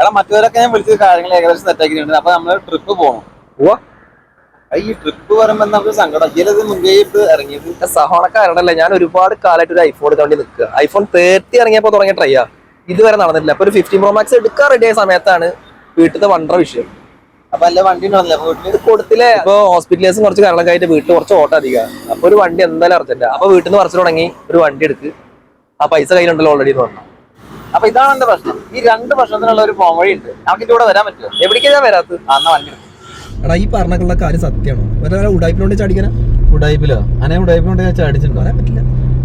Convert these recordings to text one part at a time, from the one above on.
എടാ മറ്റവരൊക്കെ ഞാൻ വിളിച്ച കാര്യങ്ങൾ ഏകദേശം സെറ്റാക്കിയിട്ടുണ്ട് അപ്പൊ നമ്മൾ ട്രിപ്പ് പോകണം. ഈ ട്രിപ്പ് പറയുമ്പോ നമുക്ക് സങ്കടം? ചിലത് മുൻകൈ എടുത്ത് ഇറങ്ങിയത്? സഹോണക്കാരണല്ലേ ഞാൻ ഒരുപാട് കാലമായിട്ട് ഒരു ഐഫോൺ എടുത്തോണ്ടി നിൽക്കുക. ഐഫോൺ തേർട്ടി ഇറങ്ങിയപ്പോൾ തുടങ്ങിയ ട്രൈയാ ഇതുവരെ നടന്നിട്ടില്ല. അപ്പൊ ഒരു ഫിഫ്റ്റി പ്രോ മാക്സ് എടുക്കാൻ റെഡി ആയ സമയത്താണ് വീട്ടിലത്തെ വണ്ടറ വിഷയം. അപ്പൊ അല്ല വണ്ടി ഉണ്ടാവുന്നില്ല അപ്പൊ കൊടുത്തില്ലേ? ഇപ്പൊ ഹോസ്പിറ്റലേഴ്സും കുറച്ച് കാരണമൊക്കെ ആയിട്ട് വീട്ടിൽ കുറച്ച് ഓട്ടം അധികം. അപ്പൊ ഒരു വണ്ടി എന്തായാലും അർജന്റ് അപ്പൊ വീട്ടിൽ നിന്ന് പറിച്ചു തുടങ്ങി ഒരു വണ്ടി എടുക്ക്. ആ പൈസ കയ്യിലുണ്ടല്ലോ ഓൾറെഡി എന്ന് പറഞ്ഞു. അപ്പൊ ഇതാണ് എന്റെ പ്രശ്നം. ഈ രണ്ട് പ്രശ്നത്തിനുള്ള ഒരു പോം വഴി ഉണ്ട് നമുക്ക് ഇതിലൂടെ വരാൻ പറ്റുമോ? എവിടേക്കാ ഞാൻ വരാത്തത്? വണ്ടി എടാ ഈ പറഞ്ഞുള്ള കാര്യം സത്യമാണോ? വേറെ ഉടായ്പിനോണ്ട് ചാടിക്കാനാ? ഉടായ്പിലോ അനെ ഉടായ്പിലോണ്ട് ചാടിച്ചിട്ടുണ്ടോ? പറയാൻ പറ്റില്ല.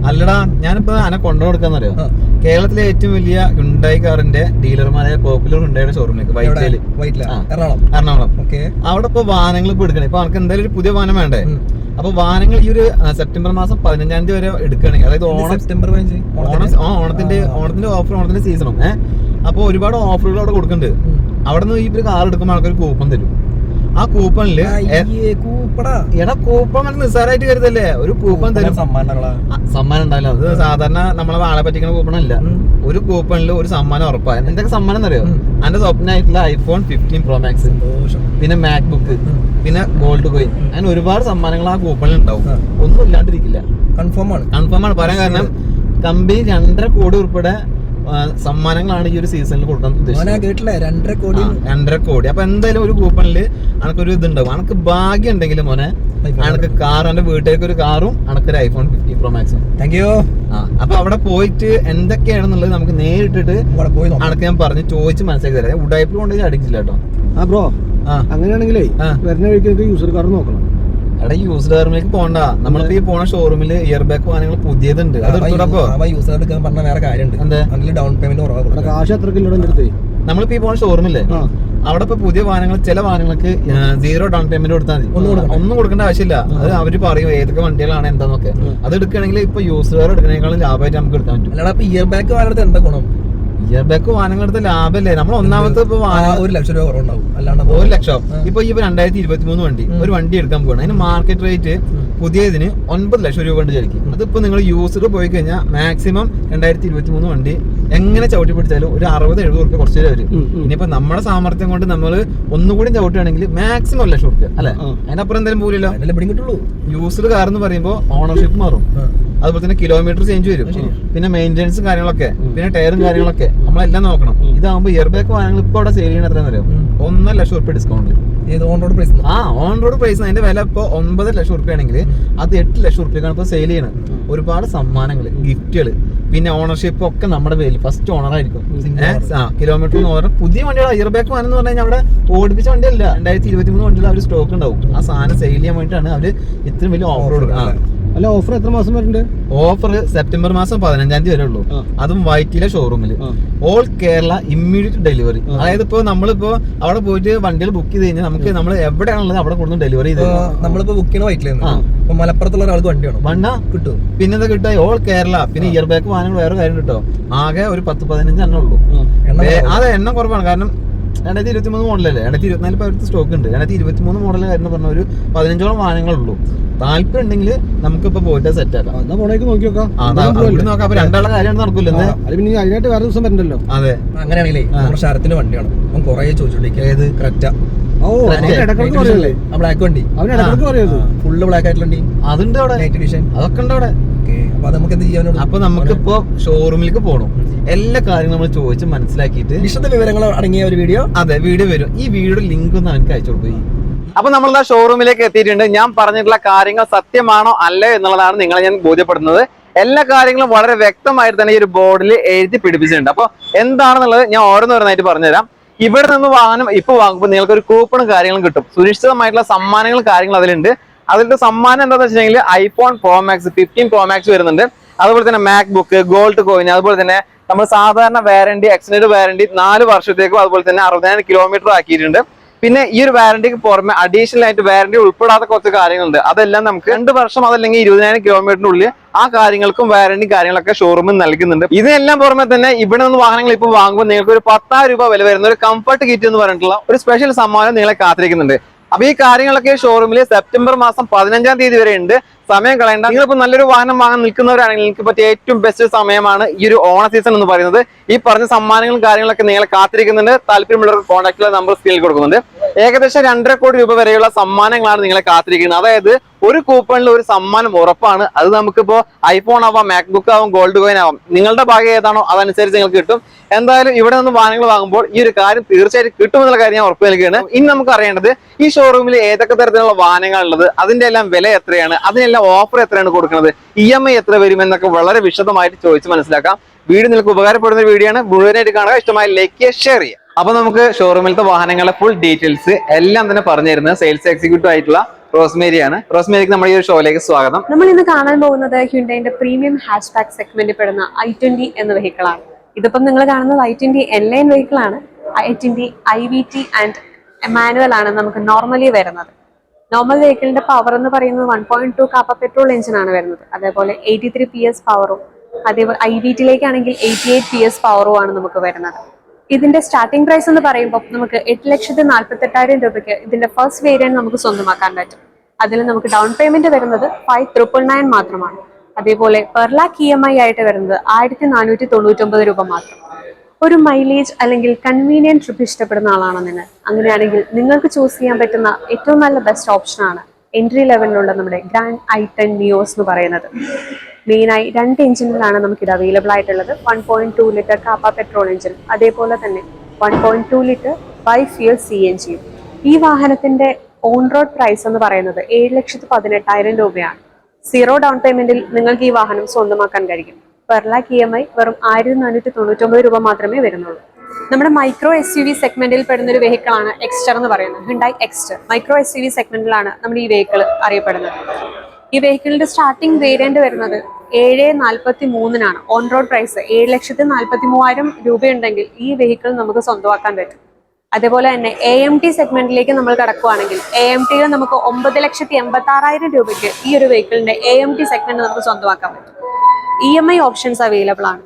അല്ലടാ ഞാനിപ്പോ അനെ കൊണ്ടു കൊടുക്കാന്നറിയോ? ആ. കേരളത്തിലെ ഏറ്റവും വലിയ ഹുണ്ടായി കാറിന്റെ ഡീലർമാരായ പോപ്പുലർ ഹുണ്ടായുടെ ഷോറൂമിലേക്ക് വൈറ്റിൽ. എറണാകുളം. എറണാകുളം. ഓക്കെ. അവിടെ ഇപ്പൊ വാഹനങ്ങൾ ഇപ്പൊ എടുക്കണേ. ഇപ്പൊ അവർക്ക് എന്തായാലും ഒരു പുതിയ വാഹനം വേണ്ടേ? അപ്പൊ വാഹനങ്ങൾ ഈ ഒരു സെപ്റ്റംബർ മാസം പതിനഞ്ചാം തീയതി വരെ എടുക്കുകയാണെങ്കിൽ അതായത് ഓണം സെപ്റ്റംബർ ഓണം ആ, ഓണത്തിന്റെ ഓണത്തിന്റെ ഓഫർ ഓണത്തിന്റെ സീസണും ഏഹ് അപ്പൊ ഒരുപാട് ഓഫറുകൾ അവിടെ കൊടുക്കുന്നുണ്ട്. അവിടെ നിന്ന് ഈ ഒരു കാർ എടുക്കുമ്പോൾ ആൾക്കൊരു കൂപ്പൺ തരും. ആ കൂപ്പണിൽ എടാ കൂപ്പൺ അങ്ങനെ നിസ്സാരമായിട്ട് കരുതല്ലേ? ഒരു കൂപ്പൺ തരും. സമ്മാനം ഉണ്ടാവില്ല. അത് സാധാരണ നമ്മളെ വാളെ പറ്റിക്കുന്ന കൂപ്പണല്ല ഒരു കൂപ്പണിൽ ഒരു സമ്മാനം ഉറപ്പാണ് എന്തൊക്കെ സമ്മാനം എന്നറിയോ. എന്റെ സ്വപ്നമായിട്ടുള്ള ഐഫോൺ ഫിഫ്റ്റീൻ പ്രോ മാക്സ് പിന്നെ മാക് ബുക്ക് പിന്നെ ഗോൾഡ് കോയിൻ അങ്ങനെ ഒരുപാട് സമ്മാനങ്ങൾ ആ കൂപ്പണിൽ ഉണ്ടാവും. ഒന്നും ഇല്ലാണ്ടിരിക്കില്ല. കൺഫേം ആണ്. കൺഫേം ആണ്. പറയാൻ കാരണം കമ്പനി രണ്ടര കോടി ഉൾപ്പെടെ സമ്മാനങ്ങളാണ് ഈ ഒരു സീസണിൽ കൊടുക്കാൻ ഉദ്ദേശിച്ചത്. രണ്ടര കോടി. രണ്ടര കോടി. അപ്പൊ എന്തായാലും ഒരു കൂപ്പണിൽ അനക്കൊരു ഇതുണ്ടാവും. അനക്ക് ഭാഗ്യം ഉണ്ടെങ്കിൽ മോനെ അനക്ക് കാർ എന്റെ വീട്ടിലേക്ക് ഒരു കാറും അനക്കൊരു ഐഫോൺ ഫിഫ്റ്റീൻ പ്രോ മാക്സും താങ്ക് യു ആ അപ്പൊ അവിടെ പോയിട്ട് എന്തൊക്കെയാണെന്നുള്ളത് നമുക്ക് നേരിട്ടിട്ട് അവിടെ പോയി നോക്കാം. അനക്ക് ഞാൻ പറഞ്ഞു ചോദിച്ച് മനസ്സിലാക്കി തരാം. ഉടായ്പ കൊണ്ട് അടിക്കില്ല കേട്ടോ. ആ ബ്രോ ആ. അങ്ങനെയാണെങ്കിലേ. വരുന്ന വഴിക്ക് യൂസർ കാർ നോക്കണം. എടാ യൂസ്ഡ് കാറിലേക്ക് പോണ്ട. നമ്മളിപ്പോ ഈ പോണ ഷോറൂമിൽ ഇയർ ബാക്ക് വാഹനങ്ങൾ പുതിയതുണ്ട്. അത് എടുത്തോടപ്പോ അവ യൂസർ എടുക്കാൻ പറഞ്ഞ വേറെ കാര്യമുണ്ട്. ഡൗൺ പേയ്മെന്റ് കുറവാണ് കാശ് എത്ര കിലോ നമ്മളിപ്പോ ഈ പോണ ഷോറൂമില്ലേ അവിടെ ഇപ്പൊ പുതിയ വാഹനങ്ങൾ ചില വാഹനങ്ങൾക്ക് സീറോ ഡൗൺ പേയ്മെന്റ് കൊടുത്താൽ മതി. ഒന്നും കൊടുക്കണ്ട. ഒന്നും കൊടുക്കേണ്ട ആവശ്യമില്ല. അത് അവർ പറയും ഏതൊക്കെ വണ്ടികളാണ് എന്താന്നൊക്കെ. അത് എടുക്കുകയാണെങ്കിൽ ഇപ്പൊ യൂസ് വേറെ എടുക്കുന്നതിനേക്കാളും ലാഭമായിട്ട് നമുക്ക് എടുക്കാൻ പറ്റും. അല്ലാതെ ഇയർ ബാക്ക് വാങ്ങുന്നത് എന്താ ഗുണം? ഇയർ ബാക്ക് വാഹനങ്ങൾ എടുത്ത ലാഭമല്ലേ? നമ്മൾ ഒന്നാമത്തെ ഇപ്പൊ ഒരു ലക്ഷം രൂപ കുറവുണ്ടാവും. അല്ലാണ്ട് ഒരു ലക്ഷം. ഇപ്പൊ ഈ രണ്ടായിരത്തി ഇരുപത്തി മൂന്ന് വണ്ടി ഒരു വണ്ടി എടുക്കാൻ പോകണം അതിന് മാർക്കറ്റ് റേറ്റ് പുതിയതിന് ഒൻപത് ലക്ഷം രൂപ ഉണ്ട് ചേർക്കും അതിപ്പോ നിങ്ങൾ യൂസർ പോയി കഴിഞ്ഞാൽ മാക്സിമം രണ്ടായിരത്തി ഇരുപത്തി മൂന്ന് വണ്ടി എങ്ങനെ ചവിട്ടി പിടിച്ചാലും ഒരു അറുപത് എഴുപത് റുപ്യ കുറച്ച് വരും. ഇനിയിപ്പോ നമ്മുടെ സാമർത്ഥ്യം കൊണ്ട് നമ്മൾ ഒന്നുകൂടി ചവിട്ടുകയാണെങ്കിൽ മാക്സിമം ഒരു ലക്ഷം റുപ്യ അല്ലെ. അതിനപ്പുറം എന്തായാലും പോലില്ല കിട്ടുള്ളൂ. യൂസർ കാർ എന്ന് പറയുമ്പോൾ ഓണർഷിപ്പ് മാറും. അതുപോലെ തന്നെ കിലോമീറ്റർ ചേഞ്ച് വരും. പിന്നെ മെയിന്റെനൻസും കാര്യങ്ങളൊക്കെ പിന്നെ ടയറും കാര്യങ്ങളൊക്കെ. നമ്മളെല്ലാം നോക്കണം. ഇതാകുമ്പോൾ ഇയർ ബാക്ക് വാഹനങ്ങൾ ഇപ്പോൾ അവിടെ സെയിൽ ചെയ്യണ എത്രയാണെന്ന് അറിയാം. ഒന്നര ലക്ഷം റുപ്യ discount on road on road price ആ ഓൺ റോഡ് പ്രൈസ് അതിന്റെ വില ഇപ്പൊ ഒമ്പത് ലക്ഷം റുപ്യ ആണെങ്കിൽ അത് എട്ട് ലക്ഷം റുപ്യക്കാണ് ഇപ്പൊ സെയിൽ ചെയ്യണത്. ഒരുപാട് സമ്മാനങ്ങൾ ഗിഫ്റ്റുകൾ പിന്നെ ഓണർഷിപ്പ് ഒക്കെ നമ്മുടെ പേരിൽ. ഫസ്റ്റ് ഓണർ ആയിരിക്കും. ആ കിലോമീറ്റർ എന്ന് പറഞ്ഞാൽ പുതിയ വണ്ടികൾ ഇയർ ബാക്ക് വാനെന്ന് എന്ന് പറഞ്ഞാൽ അവിടെ ഓടിപ്പിച്ച വണ്ടിയല്ല. രണ്ടായിരത്തി ഇരുപത്തി മൂന്ന് വണ്ടികൾ അവർ സ്റ്റോക്ക് ഉണ്ടാവും ആ സാധനം സെയിൽ ചെയ്യാൻ വേണ്ടിയിട്ടാണ് അവർ ഇത്രയും വലിയ ഓഫർ കൊടുക്കുന്നത്. അല്ല ഓഫർ എത്ര മാസം വരുന്നുണ്ട്? ഓഫർ സെപ്റ്റംബർ മാസം പതിനഞ്ചാം തീയതി വരെ ഉള്ളൂ. അതും വൈറ്റിലെ ഷോറൂമിൽ ഓൾ കേരള ഇമ്മീഡിയറ്റ് ഡെലിവറി അതായത് ഇപ്പോ നമ്മളിപ്പോ അവിടെ പോയിട്ട് വണ്ടികൾ ബുക്ക് ചെയ്ത് കഴിഞ്ഞാൽ നമുക്ക് നമ്മൾ എവിടെയാണുള്ളത് അവിടെ കൊടുത്ത് ഡെലിവറി ചെയ്ത് ഇപ്പൊ നമ്മളിപ്പോ ബുക്ക് ചെയ്യണ വൈറ്റിൽ. മലപ്പുറത്തുള്ള ഒരാൾക്ക് വണ്ടിയാണ് വേണം. വണ്ണ കിട്ടും. പിന്നെന്താ കിട്ടുക? ഓൾ കേരള പിന്നെ ഇയർ ബാക്ക് വാഹനങ്ങൾ വേറെ കാര്യം കിട്ടോ. ആകെ ഒരു പത്ത് പതിനഞ്ച് എണ്ണ ഉള്ളൂ. അതെ എണ്ണം കുറവാണ്. കാരണം രണ്ടായിരത്തി ഇരുപത്തി മൂന്ന് മോഡലല്ലേ രണ്ടായിരത്തി ഇരുപത്തിനാല് ഇപ്പോൾ അവർക്ക് സ്റ്റോക്ക് ഉണ്ട്. രണ്ടായിരത്തി ഇരുപത്തി മൂന്ന് മോഡൽ കാര്യം പറഞ്ഞ ഒരു പതിനഞ്ചോളം വാഹനങ്ങളുള്ളൂ. താല്പര്യം ഉണ്ടെങ്കിൽ നമുക്കിപ്പോ പോയിട്ട് സെറ്റ് ആക്കാം. എന്നാ പോണേക്ക് നോക്കി നോക്കാം? ആ, നോക്കാം. അപ്പൊ രണ്ടാളെ കാര്യം നടക്കില്ല പിന്നെ അതിനായിട്ട് വേറെ ദിവസം വരണ്ടല്ലോ? അതെ. അങ്ങനെയാണെങ്കിലേ നമ്മുടെ ശരത്തിന് വണ്ടിയാണ്. അവൻ കൊറേ ചോദിച്ചോണ്ടിരിക്കുക ഏത്? ക്രെറ്റ. ബ്ലാക്ക് വണ്ടി. ഫുള്ള് ബ്ലാക്ക് ആയിട്ടുള്ള അതുണ്ട് അവിടെ. അതൊക്കെ ഉണ്ട് അവിടെ. ഓക്കെ അപ്പൊ നമുക്ക് എന്ത് ചെയ്യാനോട് അപ്പൊ നമുക്കിപ്പോ ഷോറൂമിലേക്ക് പോകണം എല്ലാ കാര്യങ്ങളും നമ്മൾ ചോദിച്ച് മനസ്സിലാക്കിയിട്ട് വിശദ വിവരങ്ങൾ അടങ്ങിയ ഒരു വീഡിയോ. അതെ വീഡിയോ വരും. ഈ വീഡിയോ ലിങ്ക് ഒന്ന് അവനക്ക് അയച്ചു കൊടുക്കും. അപ്പൊ നമ്മൾ ഷോറൂമിലേക്ക് എത്തിയിട്ടുണ്ട്. ഞാൻ പറഞ്ഞിട്ടുള്ള കാര്യങ്ങൾ സത്യമാണോ അല്ലേ എന്നുള്ളതാണ് നിങ്ങളെ ഞാൻ ബോധ്യപ്പെടുന്നത് എല്ലാ കാര്യങ്ങളും വളരെ വ്യക്തമായിട്ട് തന്നെ ഈ ഒരു ബോർഡിൽ എഴുതി പിടിപ്പിച്ചിട്ടുണ്ട്. അപ്പൊ എന്താണെന്നുള്ളത് ഞാൻ ഓരോന്നോരോന്നായിട്ട് പറഞ്ഞുതരാം. ഇവിടെ നിന്ന് വാഹനം ഇപ്പൊ വാങ്ങുമ്പോൾ നിങ്ങൾക്ക് ഒരു കൂപ്പണും കാര്യങ്ങളും കിട്ടും. സുരക്ഷിതമായിട്ടുള്ള സമ്മാനങ്ങളും കാര്യങ്ങളും അതിലുണ്ട്. അതിന്റെ സമ്മാനം എന്താണെന്ന് വെച്ചിട്ടുണ്ടെങ്കിൽ iPhone pro max fifteen pro max വരുന്നുണ്ട്. അതുപോലെ തന്നെ മാക് ബുക്ക് ഗോൾഡ് കോയിൻ അതുപോലെ തന്നെ നമ്മൾ സാധാരണ വാറണ്ടി എക്സ്റ്റൻഡ് വാറണ്ടി നാല് വർഷത്തേക്കും അതുപോലെ തന്നെ അറുപതിനായിരം കിലോമീറ്റർ ആക്കിയിട്ടുണ്ട്. പിന്നെ ഈ ഒരു വാറണ്ടിക്ക് പുറമെ അഡീഷണൽ ആയിട്ട് വാറണ്ടി ഉൾപ്പെടാത്ത കുറച്ച് കാര്യങ്ങളുണ്ട്. അതെല്ലാം നമുക്ക് രണ്ട് വർഷം അതല്ലെങ്കിൽ ഇരുപതിനായിരം കിലോമീറ്ററിനുള്ളിൽ ആ കാര്യങ്ങൾക്കും വാറണ്ടി കാര്യങ്ങളൊക്കെ ഷോറൂമിൽ നൽകുന്നുണ്ട്. ഇതിനെല്ലാം പുറമെ തന്നെ ഇവിടെ നിന്ന് വാഹനങ്ങൾ ഇപ്പോൾ വാങ്ങുമ്പോൾ നിങ്ങൾക്ക് ഒരു പത്തായിരം രൂപ വില വരുന്ന ഒരു കംഫർട്ട് കിറ്റ് എന്ന് പറഞ്ഞിട്ടുള്ള ഒരു സ്പെഷ്യൽ സമ്മാനം നിങ്ങളെ കാത്തിരിക്കുന്നുണ്ട്. അപ്പൊ ഈ കാര്യങ്ങളൊക്കെ ഷോറൂമിൽ സെപ്റ്റംബർ മാസം പതിനഞ്ചാം തീയതി വരെ ഉണ്ട്. സമയം കളയണ്ട. നിങ്ങളിപ്പോ നല്ലൊരു വാഹനം വാങ്ങാൻ നിൽക്കുന്നവരാണെങ്കിൽ നിങ്ങൾക്ക് പറ്റിയ ഏറ്റവും ബെസ്റ്റ് സമയമാണ് ഈ ഒരു ഓണ സീസൺ എന്ന് പറയുന്നത്. ഈ പറഞ്ഞ സമ്മാനങ്ങളും കാര്യങ്ങളൊക്കെ നിങ്ങളെ കാത്തിരിക്കുന്നുണ്ട്. താല്പര്യമുള്ളവർക്ക് കോൺടാക്ട് നമ്പർ സ്ക്രീനിൽ കൊടുക്കുന്നുണ്ട്. ഏകദേശം രണ്ടര കോടി രൂപ വരെയുള്ള സമ്മാനങ്ങളാണ് നിങ്ങളെ കാത്തിരിക്കുന്നത്. അതായത് ഒരു കൂപ്പണിൽ ഒരു സമ്മാനം ഉറപ്പാണ്. അത് നമുക്കിപ്പോ ഐഫോൺ ആവാം മാക്ബുക്ക് ആവാം ഗോൾഡ് കോയിൻ ആവാം. നിങ്ങളുടെ ഭാഗം ഏതാണോ അതനുസരിച്ച് നിങ്ങൾക്ക് കിട്ടും. എന്തായാലും ഇവിടെ നിന്ന് വാഹനങ്ങൾ വാങ്ങുമ്പോൾ ഈ ഒരു കാര്യം തീർച്ചയായിട്ടും കിട്ടുമെന്നുള്ള കാര്യം ഞാൻ ഉറപ്പ് നൽകുകയാണ്. ഇനി നമുക്ക് അറിയേണ്ടത് ഈ ഷോറൂമിൽ ഏതൊക്കെ തരത്തിലുള്ള വാഹനങ്ങളുള്ളത് അതിന്റെ എല്ലാം വില എത്രയാണ്? അതിനെല്ലാം ഓഫർ എത്രയാണ് കൊടുക്കുന്നത്? ഇ എം ഐ എത്ര വരും എന്നൊക്കെ വളരെ വിശദമായിട്ട് ചോദിച്ച് മനസ്സിലാക്കാം. വീട് നിങ്ങൾക്ക് ഉപകാരപ്പെടുന്ന വീഡിയോ ആണ്. മുഴുവനായിട്ട് കാണുക. ഇഷ്ടമായ ലൈക്ക് ഷെയർ ചെയ്യുക. അപ്പൊ നമുക്ക് ഷോറൂമിലത്തെ വാഹനങ്ങളെ ഫുൾ ഡീറ്റെയിൽസ് എല്ലാം തന്നെ പറഞ്ഞു തരുന്നത് സെയിൽസ് എക്സിക്യൂട്ടീവ് ആയിട്ടുള്ള റോസ്മേരിയാണ് റോസ്മേരിക്ക് നമ്മുടെ ഈ ഒരു ഷോയിലേക്ക് സ്വാഗതം. നമ്മൾ ഇന്ന് കാണാൻ പോകുന്നത് ഹ്യുണ്ടൈന്റെ പ്രീമിയം ഹാഷ് ബാക്ക് സെഗ്മെന്റിൽ പെടുന്ന ഐ ട്വന്റി എന്ന വെഹിക്കിൾ ആണ്. ഇതിപ്പം നിങ്ങൾ കാണുന്നത് I twenty N line vehicle ആണ്. I twenty I V T and manual ആണ് നമുക്ക് നോർമലി വരുന്നത്. നോർമൽ വെഹിക്കിളിന്റെ പവർ എന്ന് പറയുന്നത് one point two Kappa petrol engine ആണ് വരുന്നത്. അതേപോലെ എയ്റ്റി ത്രീ പി എസ് പവറും അതേപോലെ ഐ വി ടിയിലേക്കാണെങ്കിൽ എയ്റ്റി എയ്റ്റ് പി എസ് പവറും ആണ് നമുക്ക് വരുന്നത്. ഇതിന്റെ സ്റ്റാർട്ടിംഗ് പ്രൈസ് എന്ന് പറയുമ്പോൾ നമുക്ക് എട്ട് ലക്ഷത്തി നാൽപ്പത്തി എട്ടായിരം രൂപയ്ക്ക് ഇതിന്റെ ഫസ്റ്റ് വേരിയന്റ് നമുക്ക് സ്വന്തമാക്കാൻ പറ്റും. അതിൽ നമുക്ക് ഡൗൺ പേയ്മെന്റ് വരുന്നത് ഫൈവ് ട്രിപ്പിൾ നയൻ മാത്രമാണ്. അതേപോലെ per lakh E M I ആയിട്ട് വരുന്നത് ആയിരത്തി നാനൂറ്റി തൊണ്ണൂറ്റൊമ്പത് രൂപ മാത്രം. ഒരു മൈലേജ് അല്ലെങ്കിൽ കൺവീനിയന്റ് ട്രിപ്പ് ഇഷ്ടപ്പെടുന്ന ആളാണോ നിങ്ങൾ അങ്ങനെയാണെങ്കിൽ നിങ്ങൾക്ക് ചൂസ് ചെയ്യാൻ പറ്റുന്ന ഏറ്റവും നല്ല ബെസ്റ്റ് ഓപ്ഷനാണ് എൻട്രി ലെവലിലുള്ള നമ്മുടെ ഗ്രാൻഡ് ഐ ടെൻ നിയോസ് എന്ന് പറയുന്നത്. മെയിനായി രണ്ട് എഞ്ചിനിലാണ് നമുക്കിത് അവൈലബിൾ ആയിട്ടുള്ളത്. One point two litre Kappa petrol engine അതേപോലെ തന്നെ one point two litre bi fuel C N ജിയും ഈ വാഹനത്തിന്റെ ഓൺ റോഡ് പ്രൈസ് എന്ന് പറയുന്നത് ഏഴ് ലക്ഷത്തി പതിനെട്ടായിരം രൂപയാണ്. സീറോ ഡൗൺ പേയ്മെന്റിൽ നിങ്ങൾക്ക് ഈ വാഹനം സ്വന്തമാക്കാൻ കഴിയും. Per lakh E M I വെറും ആയിരത്തി നാനൂറ്റി തൊണ്ണൂറ്റൊമ്പത് രൂപ മാത്രമേ വരുന്നുള്ളൂ. നമ്മുടെ മൈക്രോ എസ് യു വി സെഗ്മെന്റിൽ പെടുന്ന ഒരു വെഹിക്കിൾ ആണ് എക്സ്റ്റർ എന്ന് പറയുന്നത്. Hyundai Exter micro S U V സെഗ്മെന്റിലാണ് നമ്മുടെ ഈ വെഹിക്കിൾ അറിയപ്പെടുന്നത്. ഈ വെഹിക്കിളിന്റെ സ്റ്റാർട്ടിംഗ് വേരിയന്റ് വരുന്നത് ഏഴ് നാൽപ്പത്തി മൂന്നിനാണ് ഓൺ റോഡ് പ്രൈസ് ഏഴ് ലക്ഷത്തി നാൽപ്പത്തി മൂവായിരം രൂപയുണ്ടെങ്കിൽ ഈ വെഹിക്കിൾ നമുക്ക് സ്വന്തമാക്കാൻ പറ്റും. അതേപോലെ തന്നെ എ എം ടി സെഗ്മെന്റിലേക്ക് നമ്മൾ കടക്കുകയാണെങ്കിൽ എ എം ടിയിൽ നമുക്ക് ഒമ്പത് ലക്ഷത്തി എൺപത്തി ആറായിരം രൂപയ്ക്ക് ഈ ഒരു വെഹിക്കിളിന്റെ എ എം ടി സെഗ്മെന്റ് നമുക്ക് സ്വന്തമാക്കാൻ പറ്റും. E M I options available ആണ്.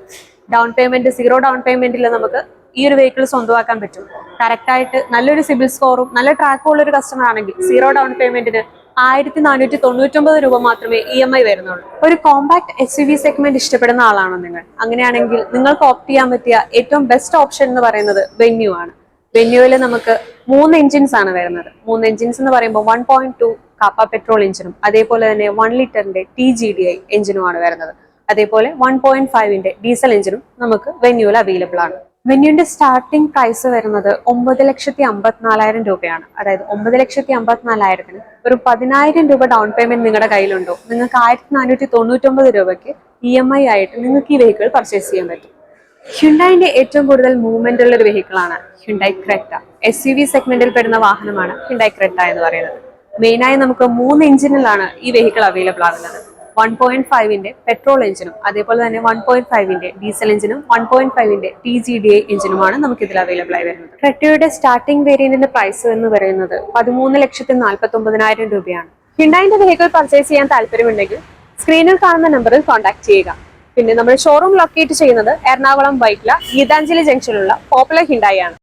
ഡൗൺ പേയ്മെന്റ് സീറോ ഡൗൺ പേയ്മെന്റിൽ നമുക്ക് ഈ ഒരു വെഹിക്കിൾ സ്വന്തമാക്കാൻ പറ്റും. കറക്റ്റ് ആയിട്ട് നല്ലൊരു സിബിൽ സ്കോറും നല്ല ട്രാക്കും ഉള്ള ഒരു കസ്റ്റമർ ആണെങ്കിൽ സീറോ ഡൗൺ പേയ്മെന്റിന് ആയിരത്തി നാനൂറ്റി തൊണ്ണൂറ്റൊമ്പത് രൂപ മാത്രമേ ഇ എം ഐ വരുന്നുള്ളൂ. ഒരു compact S U V segment ഇഷ്ടപ്പെടുന്ന ആളാണോ നിങ്ങൾ. അങ്ങനെയാണെങ്കിൽ നിങ്ങൾക്ക് ഓപ്റ്റ് ചെയ്യാൻ പറ്റിയ ഏറ്റവും ബെസ്റ്റ് ഓപ്ഷൻ എന്ന് പറയുന്നത് വെന്യൂ ആണ്. വെന്യൂവിൽ നമുക്ക് മൂന്ന് എഞ്ചിൻസ് ആണ് വരുന്നത്. മൂന്ന് എഞ്ചിൻസ് എന്ന് പറയുമ്പോൾ one point two kappa petrol എഞ്ചിനും അതേപോലെ തന്നെ വൺ ലിറ്ററിന്റെ ടി ജി ഡി ഐ എഞ്ചിനുമാണ് വരുന്നത്. അതേപോലെ വൺ പോയിന്റ് ഫൈവിന്റെ ഡീസൽ എഞ്ചിനും നമുക്ക് വെന്യൂവിൽ അവൈലബിൾ ആണ്. വെന്യൂന്റെ സ്റ്റാർട്ടിംഗ് പ്രൈസ് വരുന്നത് ഒമ്പത് ലക്ഷത്തി അമ്പത്തിനാലായിരം രൂപയാണ്. അതായത് ഒമ്പത് ലക്ഷത്തി അമ്പത്തിനാലായിരത്തിന് ഒരു പതിനായിരം രൂപ ഡൗൺ പേയ്മെന്റ് നിങ്ങളുടെ കയ്യിലുണ്ടോ? നിങ്ങൾക്ക് ആയിരത്തി നാനൂറ്റി തൊണ്ണൂറ്റൊമ്പത് രൂപയ്ക്ക് ഇ എം ഐ ആയിട്ട് നിങ്ങൾക്ക് ഈ വെഹിക്കിൾ പർച്ചേസ് ചെയ്യാൻ പറ്റും. ഹ്യുണ്ടായിന്റെ ഏറ്റവും കൂടുതൽ മൂവ്മെന്റ് ഉള്ള ഒരു വെഹിക്കിൾ ആണ് Hyundai Creta. S U V സെഗ്മെന്റിൽ പെടുന്ന വാഹനമാണ് ഹ്യുണ്ടായി ക്രെറ്റ എന്ന് പറയുന്നത്. മെയിനായി നമുക്ക് മൂന്ന് എഞ്ചിനിലാണ് ഈ വെഹിക്കിൾ അവൈലബിൾ ആകുന്നത്. വൺ പോയിന്റ് ഫൈവിന്റെ പെട്രോൾ എഞ്ചിനും അതേപോലെ തന്നെ വൺ പോയിന്റ് ഫൈവിന്റെ ഡീസൽ എഞ്ചിനും വൺ പോയിന്റ് ഫൈവിന്റെ ടി ജി ഡി ഐ എഞ്ചിനുമാണ് നമുക്ക് ഇതിൽ അവൈലബിൾ ആയി വരുന്നത്. ക്രെറ്റയുടെ സ്റ്റാർട്ടിംഗ് വേരിയന്റിന്റെ പ്രൈസ് എന്ന് പറയുന്നത് പതിമൂന്ന് ലക്ഷത്തി നാൽപ്പത്തി ഒമ്പതിനായിരം രൂപയാണ്. ഹിണ്ടായിന്റെ വെഹിക്കിൾ പർച്ചേസ് ചെയ്യാൻ താല്പര്യമുണ്ടെങ്കിൽ സ്ക്രീനിൽ കാണുന്ന നമ്പറിൽ കോൺടാക്ട് ചെയ്യുക. പിന്നെ നമ്മൾ ഷോറൂം ലൊക്കേറ്റ് ചെയ്യുന്നത് എറണാകുളം വൈറ്റില ഗീതാഞ്ജലി ജംഗ്ഷനിലുള്ള പോപ്പുലർ ഹിണ്ടായി ആണ്